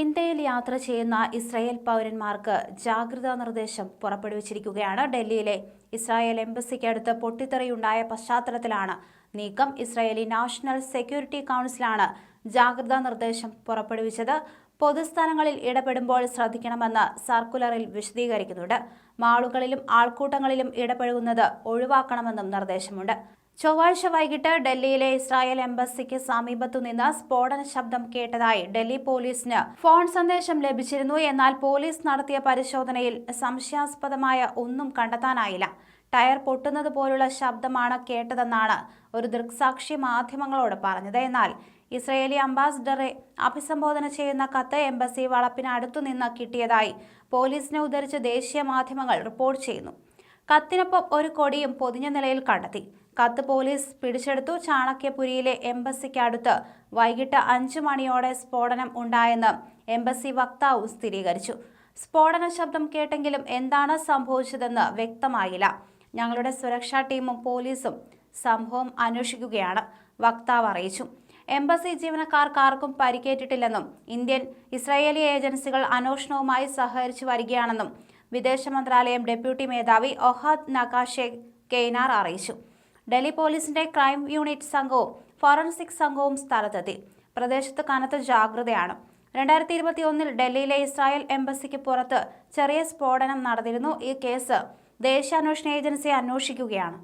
ഇന്ത്യയിൽ യാത്ര ചെയ്യുന്ന ഇസ്രായേൽ പൗരന്മാർക്ക് ജാഗ്രതാ നിർദ്ദേശം പുറപ്പെടുവിച്ചിരിക്കുകയാണ്. ഡൽഹിയിലെ ഇസ്രായേൽ എംബസിക്കടുത്ത് പൊട്ടിത്തെറിയുണ്ടായ പശ്ചാത്തലത്തിലാണ് നീക്കം. ഇസ്രായേലി നാഷണൽ സെക്യൂരിറ്റി കൗൺസിലാണ് ജാഗ്രതാ നിർദ്ദേശം പുറപ്പെടുവിച്ചത്. പൊതുസ്ഥലങ്ങളിൽ ഇടപെടുമ്പോൾ ശ്രദ്ധിക്കണമെന്ന് സർക്കുലറിൽ വിശദീകരിക്കുന്നുണ്ട്. മാളുകളിലും ആൾക്കൂട്ടങ്ങളിലും ഇടപഴകുന്നത് ഒഴിവാക്കണമെന്നും നിർദ്ദേശമുണ്ട്. ചൊവ്വാഴ്ച വൈകിട്ട് ഡൽഹിയിലെ ഇസ്രായേൽ എംബസിക്ക് സമീപത്തുനിന്ന് സ്ഫോടന ശബ്ദം കേട്ടതായി ഡൽഹി പോലീസിന് ഫോൺ സന്ദേശം ലഭിച്ചിരുന്നു. എന്നാൽ പോലീസ് നടത്തിയ പരിശോധനയിൽ സംശയാസ്പദമായ ഒന്നും കണ്ടെത്താനായില്ല. ടയർ പൊട്ടുന്നത് പോലുള്ള ശബ്ദമാണ് കേട്ടതെന്നാണ് ഒരു ദൃക്സാക്ഷി മാധ്യമങ്ങളോട് പറഞ്ഞത്. എന്നാൽ ഇസ്രയേലി അംബാസിഡറെ അഭിസംബോധന ചെയ്യുന്ന കത്ത് എംബസി വളപ്പിനടുത്തു നിന്ന് കിട്ടിയതായി പോലീസിനെ ഉദ്ധരിച്ച് ദേശീയ മാധ്യമങ്ങൾ റിപ്പോർട്ട് ചെയ്യുന്നു. കത്തിനൊപ്പം ഒരു കൊടിയും പൊതിഞ്ഞ നിലയിൽ കണ്ടെത്തി. കത്ത് പോലീസ് പിടിച്ചെടുത്തു. ചാണക്യപുരിയിലെ എംബസിക്കടുത്ത് വൈകിട്ട് അഞ്ചു മണിയോടെ സ്ഫോടനം ഉണ്ടായെന്ന് എംബസി വക്താവ് സ്ഥിരീകരിച്ചു. സ്ഫോടന ശബ്ദം കേട്ടെങ്കിലും എന്താണ് സംഭവിച്ചതെന്ന് വ്യക്തമായില്ല. ഞങ്ങളുടെ സുരക്ഷാ ടീമും പോലീസും സംഭവം അന്വേഷിക്കുകയാണ് വക്താവ് അറിയിച്ചു. എംബസി ജീവനക്കാർക്കാർക്കും പരിക്കേറ്റിട്ടില്ലെന്നും ഇന്ത്യൻ ഇസ്രായേലി ഏജൻസികൾ അന്വേഷണവുമായി സഹകരിച്ചു വരികയാണെന്നും വിദേശ മന്ത്രാലയം ഡെപ്യൂട്ടി മേധാവി ഒഹാദ് നകാഷെ കെയ്നാർ അറിയിച്ചു. ഡൽഹി പോലീസിന്റെ ക്രൈം യൂണിറ്റ് സംഘവും ഫോറൻസിക് സംഘവും സ്ഥലത്തെത്തി. പ്രദേശത്ത് കനത്ത ജാഗ്രതയാണ്. രണ്ടായിരത്തി ഇരുപത്തി ഒന്നിൽ ഡൽഹിയിലെ ഇസ്രായേൽ എംബസിക്ക് പുറത്ത് ചെറിയ സ്ഫോടനം നടന്നിരുന്നു. ഈ കേസ് ദേശീയ അന്വേഷണ ഏജൻസി അന്വേഷിക്കുകയാണ്.